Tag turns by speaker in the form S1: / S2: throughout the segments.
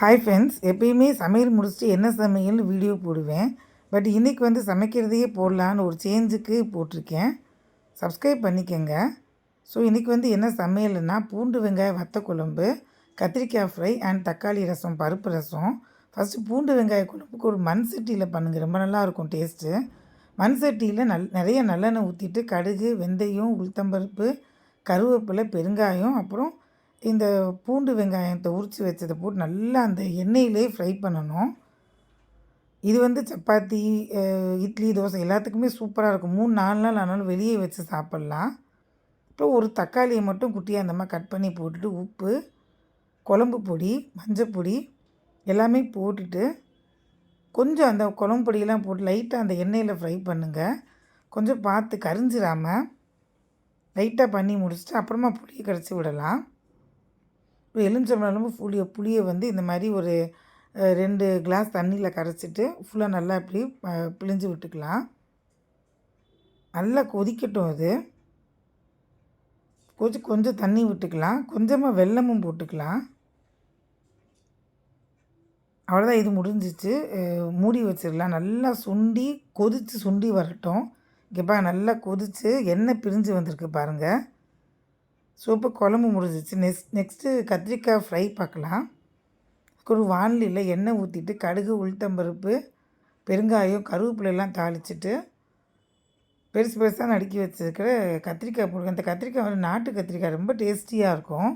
S1: Hi friends எப்பயுமே சமையல் முடிச்சுட்டு என்ன சமையல்னு வீடியோ போடுவேன். பட் இன்றைக்கி வந்து சமைக்கிறதையே போடலான்னு ஒரு சேஞ்சுக்கு போட்டிருக்கேன். சப்ஸ்கிரைப் பண்ணிக்கோங்க. ஸோ இன்றைக்கி வந்து என்ன சமையல்னா பூண்டு வெங்காய வத்த குழம்பு கத்திரிக்காய் ஃப்ரை அண்ட் தக்காளி ரசம் பருப்பு ரசம். ஃபஸ்ட்டு பூண்டு வெங்காய குழம்புக்கு ஒரு மண் சட்டியில் பண்ணுங்கள் ரொம்ப நல்லாயிருக்கும் டேஸ்ட்டு மண் சட்டியில் நல் நிறைய நல்லெண்ணெய் ஊற்றிட்டு கடுகு வெந்தயம் உளுத்தம்பருப்பு கருவேப்பிலை பெருங்காயம் அப்புறம் இந்த பூண்டு வெங்காயத்தை உரித்து வச்சதை போட்டு நல்லா அந்த எண்ணெயிலே ஃப்ரை பண்ணணும். இது வந்து சப்பாத்தி இட்லி தோசை எல்லாத்துக்குமே சூப்பராக இருக்கும். மூணு நாலு நாள் ஆனாலும் வெளியே வச்சு சாப்பிட்லாம். அப்புறம் ஒரு தக்காளியை மட்டும் குட்டியாக அந்த மாதிரி கட் பண்ணி போட்டுட்டு உப்பு குழம்பு பொடி மஞ்சப்பொடி எல்லாமே போட்டுட்டு கொஞ்சம் அந்த குழம்பு பொடியெல்லாம் போட்டு லைட்டாக அந்த எண்ணெயில் ஃப்ரை பண்ணுங்கள் கொஞ்சம் பார்த்து கரிஞ்சிடாமல் லைட்டாக பண்ணி முடிச்சுட்டு அப்புறமா புளியை கரைச்சி விடலாம். இப்போ எலுமிச்சம்பழமும் புளியை புளியை வந்து இந்த மாதிரி ஒரு ரெண்டு கிளாஸ் தண்ணியில் கரைச்சிட்டு ஃபுல்லாக நல்லா இப்படி பிழிஞ்சு விட்டுக்கலாம். நல்லா கொதிக்கட்டும் அது. கொஞ்சம் கொஞ்சம் தண்ணி விட்டுக்கலாம். கொஞ்சமாக வெல்லமும் போட்டுக்கலாம். அவ்வளோதான் இது முடிஞ்சிச்சு. மூடி வச்சிடலாம். நல்லா சுண்டி கொதித்து சுண்டி வரட்டும். இங்கே பா நல்லா கொதித்து எண்ணெய் பிரிஞ்சு வந்திருக்கு பாருங்கள் சூப்பர் குழம்பு முடிஞ்சிச்சு. நெக்ஸ்ட் நெக்ஸ்ட்டு கத்திரிக்காய் ஃப்ரை பார்க்கலாம். ஒரு வானிலையில் எண்ணெய் ஊற்றிட்டு கடுகு உளுத்தம்பருப்பு பெருங்காயம் கருவேப்பிலையெல்லாம் தாளிச்சிட்டு பெருசு பெருசாக நடுக்கி வச்சுருக்கிற கத்திரிக்காய் போடுங்க. அந்த கத்திரிக்காய் வந்து நாட்டு கத்திரிக்காய் ரொம்ப டேஸ்டியாக இருக்கும்.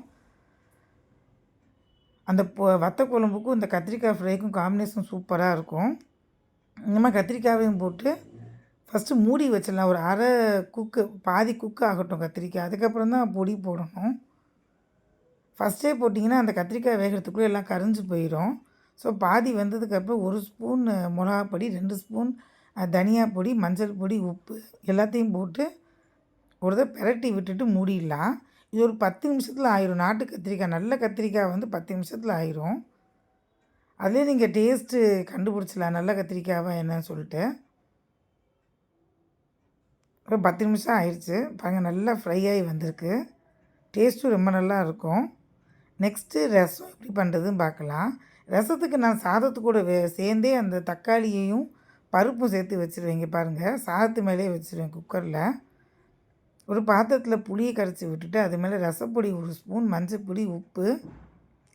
S1: அந்த வத்த குழம்புக்கும் இந்த கத்திரிக்காய் ஃப்ரைக்கும் காம்பினேஷன் சூப்பராக இருக்கும். இந்த மாதிரி கத்திரிக்காயையும் போட்டு ஃபஸ்ட்டு மூடி வச்சிடலாம். ஒரு அரை குக்கு பாதி குக்கு ஆகட்டும் கத்திரிக்காய். அதுக்கப்புறம் தான் பொடி போடணும். ஃபஸ்ட்டே போட்டிங்கன்னா அந்த கத்திரிக்காய் வேகிறதுக்குள்ளே எல்லாம் கரைஞ்சி போயிடும். ஸோ பாதி வந்ததுக்கப்புறம் ஒரு ஸ்பூன் மிளகாப்பொடி ரெண்டு ஸ்பூன் தனியா பொடி மஞ்சள் பொடி உப்பு எல்லாத்தையும் போட்டு ஒரு தான் பெரட்டி விட்டுட்டு மூடிடலாம். இது ஒரு பத்து நிமிஷத்தில் ஆயிரும். நாட்டு கத்திரிக்காய் நல்ல கத்திரிக்காய் வந்து பத்து நிமிஷத்தில் ஆயிரும். அதே நீங்கள் டேஸ்ட்டு கண்டுபிடிச்சலாம் நல்ல கத்திரிக்காவாக என்னன்னு சொல்லிட்டு. அப்புறம் பத்து நிமிஷம் ஆயிடுச்சு. பாருங்கள் நல்லா ஃப்ரை ஆகி வந்திருக்கு. டேஸ்ட்டும் ரொம்ப நல்லா இருக்கும். நெக்ஸ்ட்டு ரசம் எப்படி பண்ணுறதுன்னு பார்க்கலாம். ரசத்துக்கு நான் சாதத்து கூட வே சேர்ந்தே அந்த தக்காளியையும் பருப்பும் சேர்த்து வச்சுருவேங்க பாருங்கள் சாதத்து மேலே வச்சுருவேன் குக்கரில் ஒரு பாத்திரத்தில் புளியை கரைச்சி விட்டுட்டு அது மேலே ரசப்பொடி ஒரு ஸ்பூன் மஞ்சள் பொடி உப்பு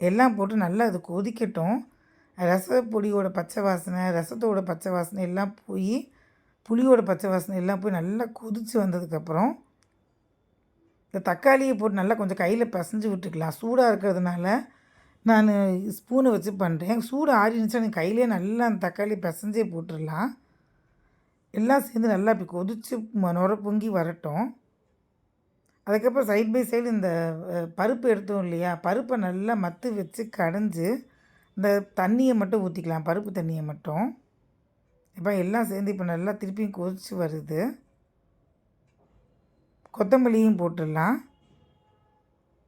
S1: எல்லாம் போட்டு நல்லா அது கொதிக்கட்டும். ரசப்பொடியோட பச்சை வாசனை ரசத்தோட பச்சை வாசனை எல்லாம் போய் புளியோட பச்சை வாசனை எல்லாம் போய் நல்லா கொதித்து வந்ததுக்கப்புறம் இந்த தக்காளியை போட்டு நல்லா கொஞ்சம் கையில் பசைஞ்சு விட்டுக்கலாம். சூடாக இருக்கிறதுனால நான் ஸ்பூனை வச்சு பண்ணுறேன் சூடு ஆறிடுச்சா நீ கையிலே நல்லா அந்த தக்காளி பசஞ்சே போட்டுடலாம். எல்லாம் சேர்ந்து நல்லா இப்படி கொதித்து நுர பொங்கி வரட்டும். அதுக்கப்புறம் சைட் பை சைடு இந்த பருப்பு எடுத்தோம் இல்லையா? பருப்பை நல்லா மத்து வச்சு கடைஞ்சி இந்த தண்ணியை மட்டும் ஊற்றிக்கலாம் பருப்பு தண்ணியை மட்டும். இப்போ எல்லாம் சேர்ந்து இப்போ நல்லா திருப்பியும் கொதிச்சு வருது. கொத்தமல்லியும் போட்டுடலாம்.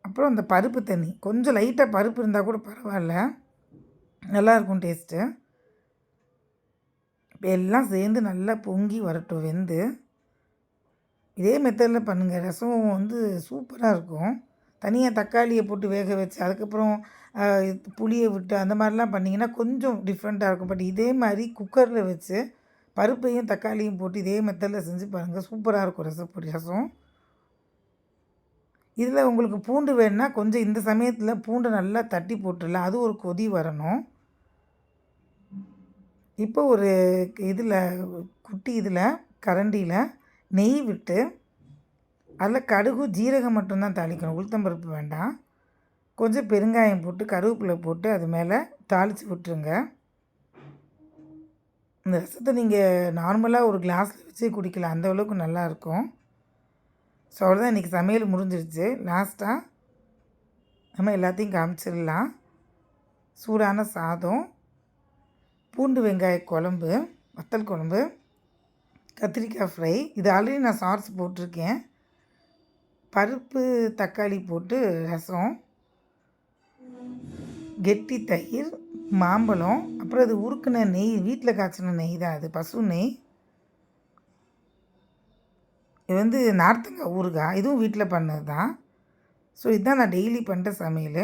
S1: அப்புறம் அந்த பருப்பு தண்ணி. கொஞ்சம் லைட்டாக பருப்பு இருந்தால் கூட பரவாயில்ல. நல்லாயிருக்கும் டேஸ்ட்டு இப்போ எல்லாம் சேர்ந்து நல்லா பொங்கி வரட்டும் வெந்து. இதே மெத்தடில் பண்ணுங்கள் ரசம் வந்து சூப்பராக இருக்கும். தனியாக தக்காளியை போட்டு வேக வச்சு அதுக்கப்புறம் புளியை விட்டு அந்த மாதிரிலாம் பண்ணிங்கன்னா கொஞ்சம் டிஃப்ரெண்ட்டாக இருக்கும். பட் இதே மாதிரி குக்கரில் வச்சு பருப்பையும் தக்காளியும் போட்டு இதே மெத்தடில் செஞ்சு பாருங்கள் சூப்பராக இருக்கும் ரசப்பொடி ரசம். இதில் உங்களுக்கு பூண்டு வேணுன்னா கொஞ்சம் இந்த சமயத்தில் பூண்டை நல்லா தட்டி போட்டுடலாம் அது ஒரு கொதி வரணும். இப்போ ஒரு இதில் குட்டி இதில் கரண்டியில் நெய் விட்டு அதில் கடுகு ஜீரகம் மட்டும்தான் தாளிக்கணும். உளுத்தம்பருப்பு வேண்டாம். கொஞ்சம் பெருங்காயம் போட்டு கருவேப்பிலை போட்டு அது மேலே தாளித்து விட்டுருங்க. இந்த ரசத்தை நீங்கள் நார்மலாக ஒரு கிளாஸில் வச்சு குடிக்கலாம். அந்த அளவுக்கு நல்லாயிருக்கும். ஸோ அவ்வளோதான். இன்றைக்கி சமையல் முடிஞ்சிருச்சு. லாஸ்ட்டாக நம்ம எல்லாத்தையும் காமிச்சிடலாம். சூடான சாதம் பூண்டு வெங்காய குழம்பு வத்தல் குழம்பு கத்திரிக்காய் ஃப்ரை. இது ஆல்ரெடி நான் சார்ஸ் போட்டிருக்கேன். பருப்பு தக்காளி போட்டு ரசம் கெட்டி தயிர் மாம்பழம் அப்புறம் அது உருக்குன நெய் வீட்டில் காய்ச்சின நெய் தான் அது பசு நெய். இது வந்து நார்த்தங்காய் ஊறுகாய் இதுவும் வீட்டில் பண்ணது தான். ஸோ இதுதான் நான் டெய்லி பண்ணுற சமையல்.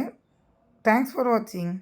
S1: தேங்க்ஸ் ஃபார் வாட்சிங்